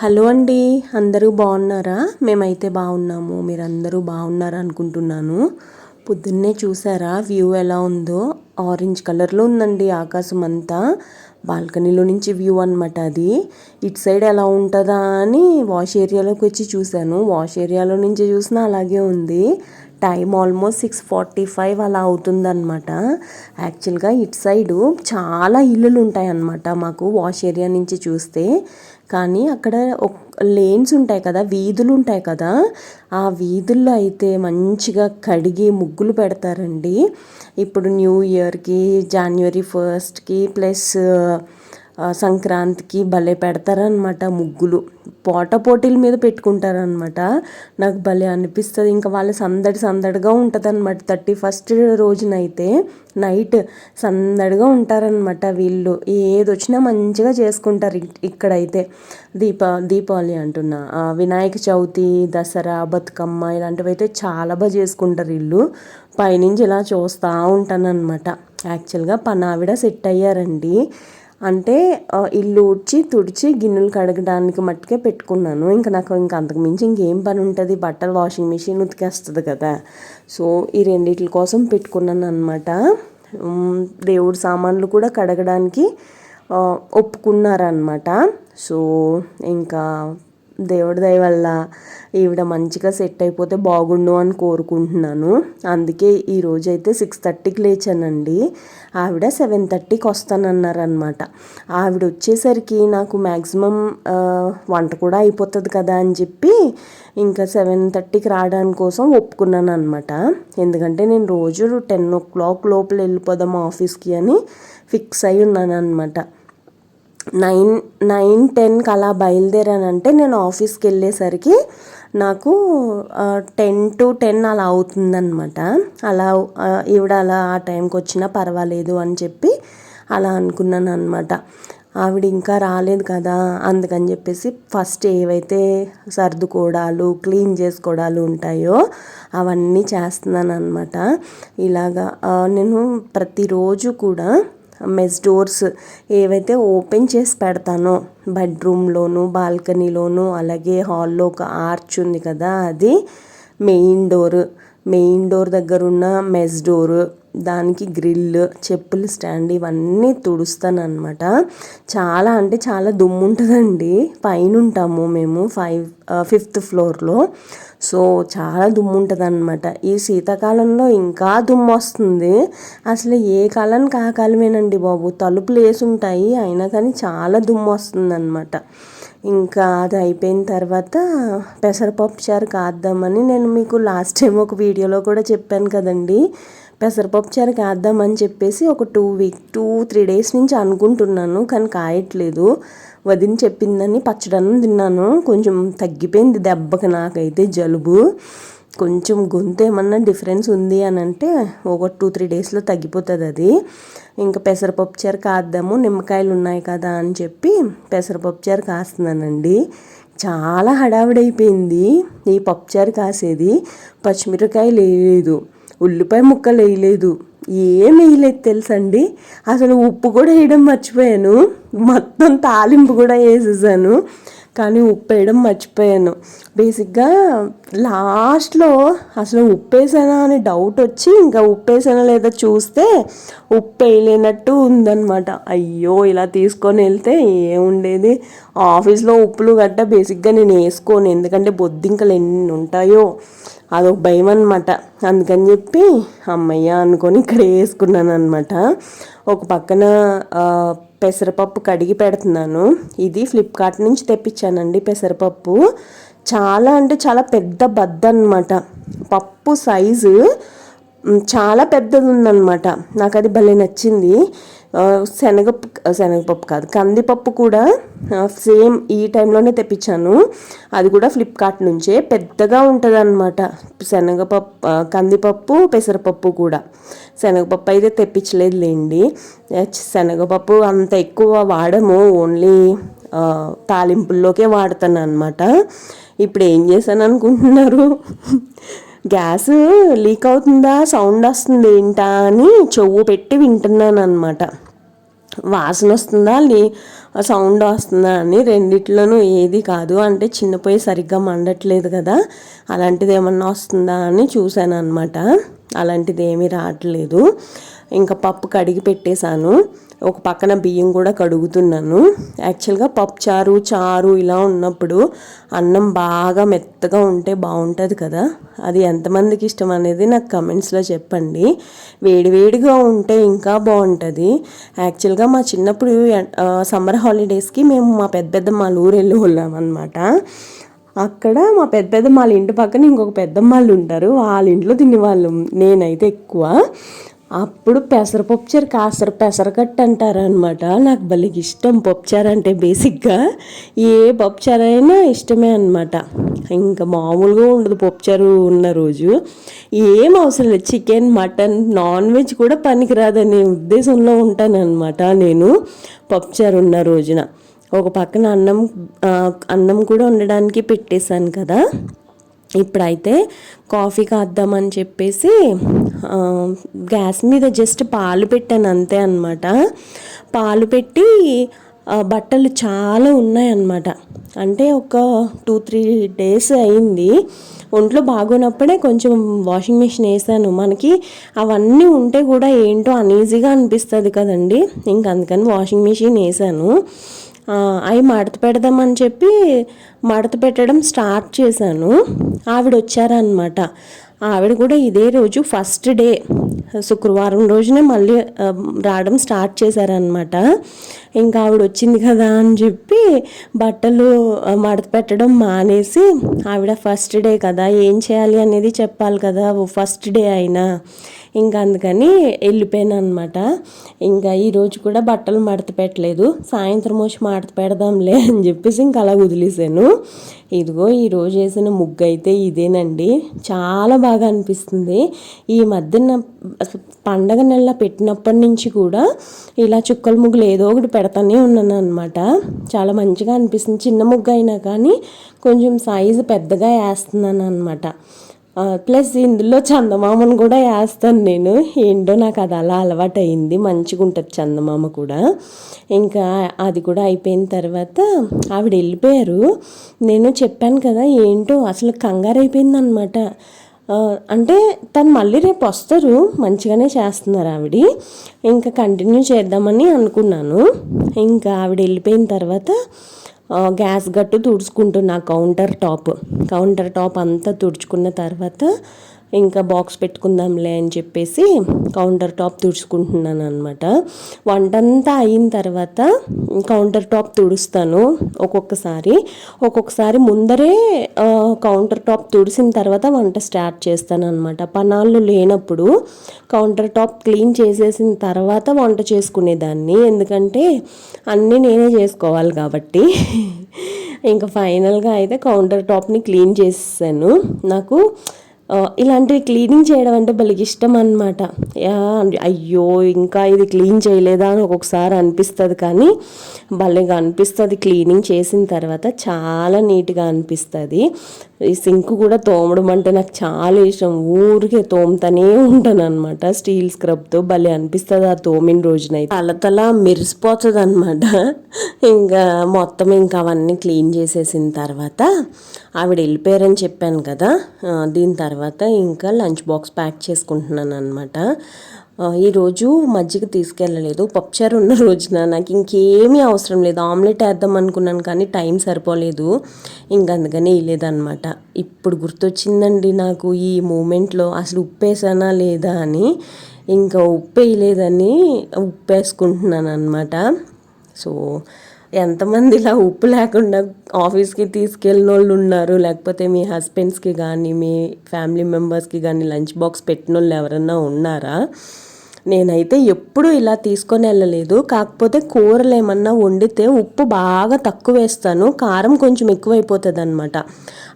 Hello అండి అందరూ బాగున్నారా? మేమైతే బాగున్నాము మీరందరూ బాగున్నారా అనుకుంటున్నాను. పొద్దున్నే చూసారా వ్యూ ఎలా ఉందో? ఆరెంజ్ కలర్లో ఉందండి ఆకాశం అంతా. బాల్కనీలో నుంచి వ్యూ అనమాట అది. ఇటు సైడ్ ఎలా ఉంటుందా అని వాష్ ఏరియాలోకి వచ్చి చూశాను. వాష్ ఏరియాలో నుంచి చూసినా అలాగే ఉంది. Time almost six forty five అలా అవుతుందన్నమాట. యాక్చువల్గా ఇటు సైడు చాలా ఇల్లులు ఉంటాయి అన్నమాట మాకు వాష్ ఏరియా నుంచి చూస్తే. కానీ అక్కడ లేన్స్ ఉంటాయి కదా వీధులు ఉంటాయి కదా ఆ వీధుల్లో అయితే మంచిగా కడిగి ముగ్గులు పెడతారండి. ఇప్పుడు న్యూ ఇయర్కి జనవరి ఫస్ట్కి ప్లస్ సంక్రాంతికి భలే పెడతారనమాట ముగ్గులు. పోట పోటీల మీద పెట్టుకుంటారనమాట నాకు భలే అనిపిస్తుంది. ఇంకా వాళ్ళ సందడి సందడిగా ఉంటుంది అనమాట థర్టీ ఫస్ట్ రోజునైతే నైట్ సందడిగా ఉంటారనమాట వీళ్ళు. ఏది వచ్చినా మంచిగా చేసుకుంటారు ఇక్కడైతే. దీప దీపావళి అంటున్నా. వినాయక చవితి దసరా బతుకమ్మ ఇలాంటివి అయితే చాలా బాగా చేసుకుంటారు వీళ్ళు. పైనుంచి ఇలా చూస్తూ ఉంటానన్నమాట. యాక్చువల్గా పనావిడ సెట్ అయ్యారండి. అంటే ఇల్లు ఊడ్చి తుడిచి గిన్నెలు కడగడానికి మట్టుకే పెట్టుకున్నాను. ఇంకా నాకు ఇంకా అంతకు మించి ఇంకేం పని ఉంటుంది? బట్టలు వాషింగ్ మిషన్ ఉతికేస్తుంది కదా. సో ఈ రెండిటి కోసం పెట్టుకున్నాను అనమాట దేవుడి సామాన్లు కూడా కడగడానికి ఒప్పుకున్నారనమాట సో ఇంకా దేవుడి దయ వల్ల ఈవిడ మంచిగా సెట్ అయిపోతే బాగుండు అని కోరుకుంటున్నాను. అందుకే ఈరోజు అయితే సిక్స్ థర్టీకి లేచానండి. ఆవిడ సెవెన్ థర్టీకి వస్తానన్నారనమాట ఆవిడ వచ్చేసరికి నాకు మ్యాక్సిమం వంట కూడా అయిపోతుంది కదా అని చెప్పి ఇంకా సెవెన్ థర్టీకి రావడానికి కోసం ఒప్పుకున్నాను అనమాట ఎందుకంటే నేను రోజు టెన్ ఓ క్లాక్ లోపల వెళ్ళిపోదాం ఆఫీస్కి అని ఫిక్స్ అయి ఉన్నాను అనమాట నైన్ నైన్ టెన్కి అలా బయలుదేరానంటే నేను ఆఫీస్కి వెళ్ళేసరికి నాకు టెన్ టు టెన్ అలా అవుతుందన్నమాట. అలా ఈవిడ అలా ఆ టైంకి వచ్చినా పర్వాలేదు అని చెప్పి అలా అనుకున్నాను అనమాట ఆవిడ ఇంకా రాలేదు కదా అందుకని చెప్పేసి ఫస్ట్ ఏవైతే సర్దుకోవడాలు క్లీన్ చేసుకోవడాలు ఉంటాయో అవన్నీ చేస్తున్నాను అనమాట ఇలాగా నేను ప్రతిరోజు కూడా మెస్ డోర్స్ ఏవైతే ఓపెన్ చేసి పెడతానో బెడ్రూమ్లోను బాల్కనీలోను అలాగే హాల్లో ఒక ఆర్చ్ ఉంది కదా అది మెయిన్ డోర్. మెయిన్ డోర్ దగ్గర ఉన్న మెస్ డోరు. దానికి గ్రిల్ చెప్పుల స్టాండ్ ఇవన్నీ తుడుస్తాను అనమాట చాలా అంటే చాలా దుమ్ము ఉంటుందండి పైన ఉంటాము మేము ఫైవ్ ఫిఫ్త్ ఫ్లోర్లో. సో చాలా దుమ్ము ఉంటుంది అనమాట ఈ శీతాకాలంలో ఇంకా దుమ్ము వస్తుంది అసలు ఏ కాలానికి ఆ కాలమేనండి బాబు? తలుపులు వేసి ఉంటాయి అయినా కానీ చాలా దుమ్ము వస్తుంది అనమాట ఇంకా అది అయిపోయిన తర్వాత పెసరపప్పు చారు కాద్దామని నేను మీకు లాస్ట్ టైం ఒక వీడియోలో కూడా చెప్పాను కదండి. పెసరపప్పు చారు కాద్దామని చెప్పేసి ఒక two week two three days నుంచి అనుకుంటున్నాను కానీ కాయట్లేదు. వదిన చెప్పిందని పచ్చడన్నం తిన్నాను. కొంచెం తగ్గిపోయింది దెబ్బకి నాకైతే జలుబు. కొంచెం గొంతు ఏమన్నా డిఫరెన్స్ ఉంది అని అంటే ఒక టూ త్రీ డేస్లో తగ్గిపోతుంది అది. ఇంకా పెసరపప్పు చార కాద్దాము నిమ్మకాయలు ఉన్నాయి కదా అని చెప్పి పెసరపప్పు చారు కాస్తున్నానండి. చాలా హడావిడైపోయింది ఈ పప్పుచారు కాసేది. పచ్చిమిరకాయలు లేదు ఉల్లిపాయ ముక్కలు వేయలేదు ఏం వేయలేదు తెలుసండి? అసలు ఉప్పు కూడా వేయడం మర్చిపోయాను. మొత్తం తాలింపు కూడా వేసేసాను. కానీ ఉప్పు వేయడం మర్చిపోయాను. బేసిక్గా లాస్ట్లో అసలు ఉప్పేసానా అని డౌట్ వచ్చి ఇంకా ఉప్పేసానా లేదా చూస్తే ఉప్పు వేయలేనట్టు ఉందన్నమాట. అయ్యో ఇలా తీసుకొని వెళ్తే ఏముండేది ఆఫీస్లో ఉప్పులు గట్ట బేసిక్గా నేను వేసుకోను. ఎందుకంటే బొద్దింకలు ఎన్ని ఉంటాయో. అదొక భయం అనమాట అందుకని చెప్పి అమ్మయ్య అనుకొని ఇక్కడ వేసుకున్నాను అనమాట ఒక పక్కన పెసరపప్పు కడిగి పెడుతున్నాను. ఇది ఫ్లిప్కార్ట్ నుంచి తెప్పించానండి పెసరపప్పు. చాలా అంటే చాలా పెద్ద బద్ద అనమాట పప్పు సైజు చాలా పెద్దది ఉందన్నమాట నాకు అది భలే నచ్చింది. శనగ శనగపప్పు కాదు కందిపప్పు కూడా సేమ్ ఈ టైంలోనే తెప్పించాను. అది కూడా ఫ్లిప్కార్ట్ నుంచే. పెద్దగా ఉంటుంది అనమాట శనగపప్పు కందిపప్పు పెసరపప్పు కూడా. శనగపప్పు అయితే తెప్పించలేదు లేండి శనగపప్పు అంత ఎక్కువ వాడము ఓన్లీ తాలింపుల్లోకే వాడతాను అనమాట ఇప్పుడు ఏం చేశాను అనుకుంటున్నారు గ్యాస్ లీక్ అవుతుందా? సౌండ్ వస్తుంది ఏంటా అని చెవు పెట్టి వింటున్నాను అనమాట వాసన వస్తుందా? లే సౌండ్ వస్తుందా అని రెండిట్లోనూ ఏది కాదు. అంటే చిన్న పొయ్యి సరిగ్గా మండట్లేదు కదా అలాంటిది ఏమన్నా వస్తుందా అని చూశాను అనమాట అలాంటిది ఏమీ రావట్లేదు. ఇంకా పప్పు కడిగి పెట్టేశాను. ఒక పక్కన బియ్యం కూడా కడుగుతున్నాను. యాక్చువల్గా పప్పు చారు చారు ఇలా ఉన్నప్పుడు అన్నం బాగా మెత్తగా ఉంటే బాగుంటుంది కదా. అది ఎంతమందికి ఇష్టం అనేది నాకు కమెంట్స్లో చెప్పండి. వేడివేడిగా ఉంటే ఇంకా బాగుంటుంది. యాక్చువల్గా మా చిన్నప్పుడు సమ్మర్ హాలిడేస్కి మేము మా పెద్ద పెద్ద మా ఊరు వెళ్ళి వెళ్ళాం అనమాట అక్కడ మా పెద్ద పెద్ద పెద్దమ్మాళ్ళ ఇంటి పక్కన ఇంకొక పెద్దమ్మ వాళ్ళు ఉంటారు. వాళ్ళ ఇంట్లో తినేవాళ్ళం. నేనైతే ఎక్కువ. అప్పుడు పెసర పప్పుచారు కాసర పెసరకట్టు అంటారు అనమాట నాకు భలే ఇష్టం పప్పుచారు అంటే బేసిక్గా. ఏ పప్పుచారు అయినా ఇష్టమే అనమాట ఇంకా మామూలుగా ఉండదు పప్పుచారు ఉన్న రోజు. ఏం అవసరం లేదు. చికెన్ మటన్ నాన్ వెజ్ కూడా పనికిరాదనే ఉద్దేశంలో ఉంటానన్నమాట నేను పప్పుచారు ఉన్న రోజున. ఒక పక్కన అన్నం అన్నం కూడా ఉండడానికి పెట్టేశాను కదా. ఇప్పుడైతే కాఫీ కాద్దామని చెప్పేసి గ్యాస్ మీద జస్ట్ పాలు పెట్టాను అంతే అనమాట పాలు పెట్టి బట్టలు చాలా ఉన్నాయన్నమాట. అంటే ఒక టూ త్రీ డేస్ అయింది. ఒంట్లో బాగున్నప్పుడే కొంచెం వాషింగ్ మిషన్ వేసాను. మనకి అవన్నీ ఉంటే కూడా ఏంటో అనీజీగా అనిపిస్తుంది కదండి. ఇంక అందుకని వాషింగ్ మిషన్ వేసాను. అవి మడత పెడదామని చెప్పి మడత పెట్టడం స్టార్ట్ చేశాను. ఆవిడ వచ్చారనమాట ఆవిడ కూడా ఇదే రోజు ఫస్ట్ డే శుక్రవారం రోజునే మళ్ళీ రావడం స్టార్ట్ చేశారనమాట ఇంకా ఆవిడ వచ్చింది కదా అని చెప్పి బట్టలు మడత పెట్టడం మానేసి ఆవిడ ఫస్ట్ డే కదా ఏం చేయాలి అనేది చెప్పాలి కదా ఫస్ట్ డే అయినా. ఇంకా అందుకని వెళ్ళిపోయాను అనమాట ఇంకా ఈరోజు కూడా బట్టలు మడత పెట్టలేదు సాయంత్రం వచ్చి మడత పెడదాంలే అని చెప్పేసి ఇంకా అలా వదిలేసాను ఇదిగో ఈరోజు వేసిన ముగ్గు అయితే ఇదేనండి. చాలా బాగా అనిపిస్తుంది. ఈ మధ్యన పండగ నెల పెట్టినప్పటి నుంచి కూడా ఇలా చుక్కల ముగ్గులు ఏదో ఒకటి పెడతానే ఉన్నాను అనమాట చాలా మంచిగా అనిపిస్తుంది. చిన్న ముగ్గు అయినా కానీ కొంచెం సైజు పెద్దగా వేస్తున్నాను అనమాట ప్లస్ ఇందులో చందమామను కూడా వేస్తాను నేను. ఏంటో నాకు అది అలా అలవాటు అయింది మంచిగా ఉంటుంది చందమామ కూడా. ఇంకా అది కూడా అయిపోయిన తర్వాత ఆవిడ వెళ్ళిపోయారు. నేను చెప్పాను కదా ఏంటో అసలు కంగారు అయిపోయింది అనమాట అంటే తను మళ్ళీ రేపు వస్తారు. మంచిగానే చేస్తున్నారు ఆవిడ. ఇంకా కంటిన్యూ చేద్దామని అనుకున్నాను. ఇంకా ఆవిడ వెళ్ళిపోయిన తర్వాత గ్యాస్ గట్టు తుడుచుకుంటున్నా కౌంటర్ టాప్. కౌంటర్ టాప్ అంతా తుడుచుకున్న తర్వాత ఇంకా బాక్స్ పెట్టుకుందాంలే అని చెప్పేసి కౌంటర్ టాప్ తుడుచుకుంటున్నాను అనమాట వంటంతా అయిన తర్వాత కౌంటర్ టాప్ తుడుస్తాను ఒక్కొక్కసారి. ఒక్కొక్కసారి ముందరే కౌంటర్ టాప్ తుడిసిన తర్వాత వంట స్టార్ట్ చేస్తాను అనమాట పనాళ్ళు లేనప్పుడు కౌంటర్ టాప్ క్లీన్ చేసేసిన తర్వాత వంట చేసుకునేదాన్ని. ఎందుకంటే అన్నీ నేనే చేసుకోవాలి కాబట్టి. ఇంకా ఫైనల్గా అయితే కౌంటర్ టాప్ని క్లీన్ చేసేసాను. నాకు ఇలాంటివి క్లీనింగ్ చేయడం అంటే భలే ఇష్టం అనమాట అయ్యో ఇంకా ఇది క్లీన్ చేయలేదా అని ఒక్కొక్కసారి అనిపిస్తుంది కానీ భలేగా అనిపిస్తుంది. క్లీనింగ్ చేసిన తర్వాత చాలా నీట్గా అనిపిస్తుంది. ఈ సింక్ కూడా తోమడం అంటే నాకు చాలా ఇష్టం. ఊరికే తోముతూనే ఉంటాను అనమాట స్టీల్ స్క్రబ్తో భలే అనిపిస్తుంది ఆ తోమిన రోజునైతే. తల తల మెరిసిపోతుంది అనమాట ఇంకా మొత్తం ఇంకా అవన్నీ క్లీన్ చేసేసిన తర్వాత ఆవిడ వెళ్ళిపోయారని చెప్పాను కదా. దీని తర్వాత ఇంకా లంచ్ బాక్స్ ప్యాక్ చేసుకుంటున్నాను అనమాట ఈరోజు మజ్జిగ తీసుకెళ్ళలేదు. పప్పుచారు ఉన్న రోజున నాకు ఇంకేమీ అవసరం లేదు. ఆమ్లెట్ వేద్దాం అనుకున్నాను కానీ టైం సరిపోలేదు. ఇంక అందుకని వేయలేదన్నమాట. ఇప్పుడు గుర్తొచ్చిందండి నాకు ఈ మూమెంట్లో అసలు ఉప్పు వేసానా లేదా అని. ఇంకా ఉప్పు వేయలేదని ఉప్పు వేసుకుంటున్నాను అనమాట సో ఎంతమంది ఇలా ఉప్పు లేకుండా ఆఫీస్కి తీసుకెళ్ళిన వాళ్ళు ఉన్నారు? లేకపోతే మీ హస్బెండ్స్కి కానీ మీ ఫ్యామిలీ మెంబర్స్కి కానీ లంచ్ బాక్స్ పెట్టిన వాళ్ళు ఎవరన్నా ఉన్నారా? నేనైతే ఎప్పుడూ ఇలా తీసుకొని వెళ్ళలేదు. కాకపోతే కూరలు ఏమన్నా వండితే ఉప్పు బాగా తక్కువ వేస్తాను. కారం కొంచెం ఎక్కువైపోతుంది అనమాట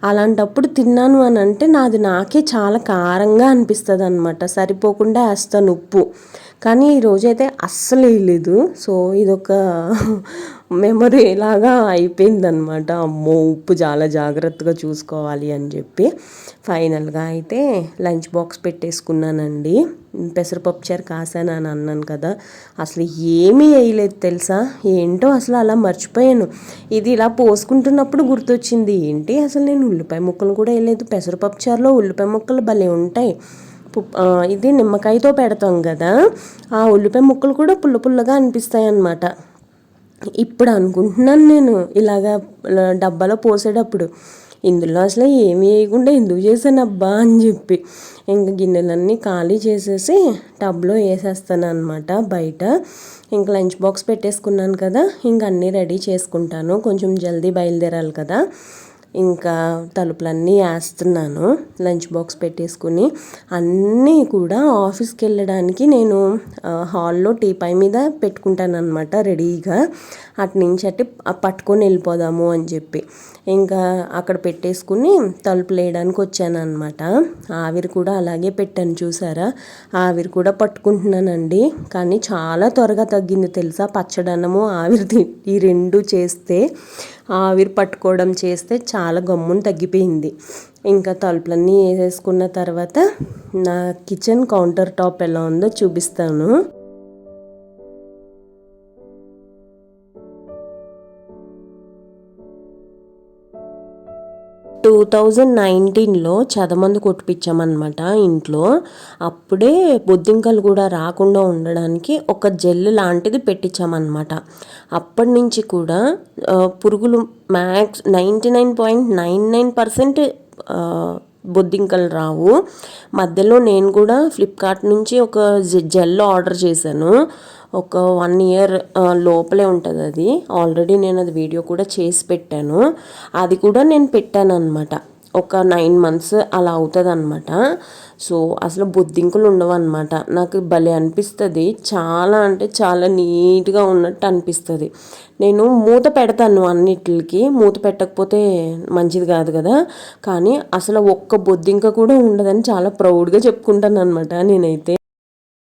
అలాంటప్పుడు తిన్నాను అని అంటే నాది నాకే చాలా కారంగా అనిపిస్తుంది అనమాట సరిపోకుండా వేస్తాను ఉప్పు. కానీ ఈరోజైతే అస్సలు వేయలేదు సో ఇదొక మెమరీ లాగా అయిపోయిందనమాట అమ్మో ఉప్పు చాలా జాగ్రత్తగా చూసుకోవాలి అని చెప్పి. ఫైనల్గా అయితే లంచ్ బాక్స్ పెట్టేసుకున్నానండి. పెసరపప్పు చారు కాసాను అని అన్నాను కదా. అసలు ఏమీ వేయలేదు తెలుసా? ఏంటో అసలు అలా మర్చిపోయాను. ఇది ఇలా పోసుకుంటున్నప్పుడు గుర్తొచ్చింది. ఏంటి? అసలు నేను ఉల్లిపాయ ముక్కలు కూడా వేయలేదు. పెసరపప్పు చారులో ఉల్లిపాయ ముక్కలు భలే ఉంటాయి. ఇది నిమ్మకాయతో పెడతాం కదా. ఆ ఉల్లిపాయ ముక్కలు కూడా పుల్ల పుల్లగా అనిపిస్తాయి అన్నమాట ఇప్పుడు అనుకుంటున్నాను నేను ఇలాగా డబ్బాలో పోసేటప్పుడు. ఇందులో అసలు ఏమి వేయకుండా ఎందుకు చేశాను అబ్బా అని చెప్పి. ఇంకా గిన్నెలన్నీ ఖాళీ చేసేసి టబ్లో వేసేస్తాను అనమాట బయట. ఇంకా లంచ్ బాక్స్ పెట్టేసుకున్నాను కదా ఇంక అన్నీ రెడీ చేసుకుంటాను. కొంచెం జల్దీ బయలుదేరాలి కదా. ఇంకా తలుపులన్నీ వేస్తున్నాను. లంచ్ బాక్స్ పెట్టేసుకుని అన్నీ కూడా ఆఫీస్కి వెళ్ళడానికి నేను హాల్లో టీపై మీద పెట్టుకుంటాను అనమాట రెడీగా. అటు నుంచి అట్టి పట్టుకొని వెళ్ళిపోదాము అని చెప్పి. ఇంకా అక్కడ పెట్టేసుకుని తలుపులు వేయడానికి వచ్చాను అనమాట ఆవిరి కూడా అలాగే పెట్టాను చూసారా? ఆవిరి కూడా పట్టుకుంటున్నానండి. కానీ చాలా త్వరగా తగ్గింది తెలుసా? పచ్చడన్నము ఆవిరి ఈ రెండు చేస్తే. ఆవిరి పట్టుకోవడం చేస్తే చాలా గమ్మున తగ్గిపోయింది. ఇంకా తలుపులన్నీ వేసేసుకున్న తర్వాత నా కిచెన్ కౌంటర్ టాప్ ఎలా ఉందో చూపిస్తాను. టూ థౌజండ్ నైన్టీన్లో చదమందు కొట్టిపించామన్నమాట ఇంట్లో. అప్పుడే బొద్దింకలు కూడా రాకుండా ఉండడానికి ఒక జెల్ లాంటిది పెట్టించామన్నమాట అప్పటి నుంచి కూడా పురుగులు max ninety nine point nine nine percent బొద్దింకలు రావు. మధ్యలో నేను కూడా ఫ్లిప్కార్ట్ నుంచి ఒక జెల్ ఆర్డర్ చేశాను. ఒక వన్ ఇయర్ లోపలే ఉంటుంది అది. ఆల్రెడీ నేను అది వీడియో కూడా చేసి పెట్టాను. అది కూడా నేను పెట్టాను అనమాట ఒక నైన్ మంత్స్ అలా అవుతుంది అనమాట సో అసలు బొద్దింకులు ఉండవు అనమాట నాకు భలే అనిపిస్తుంది. చాలా అంటే చాలా నీట్గా ఉన్నట్టు అనిపిస్తుంది. నేను మూత పెడతాను అన్నిటికి. మూత పెట్టకపోతే మంచిది కాదు కదా. కానీ అసలు ఒక్క బొద్దింక కూడా ఉండదని చాలా ప్రౌడ్గా చెప్పుకుంటాను అనమాట నేనైతే.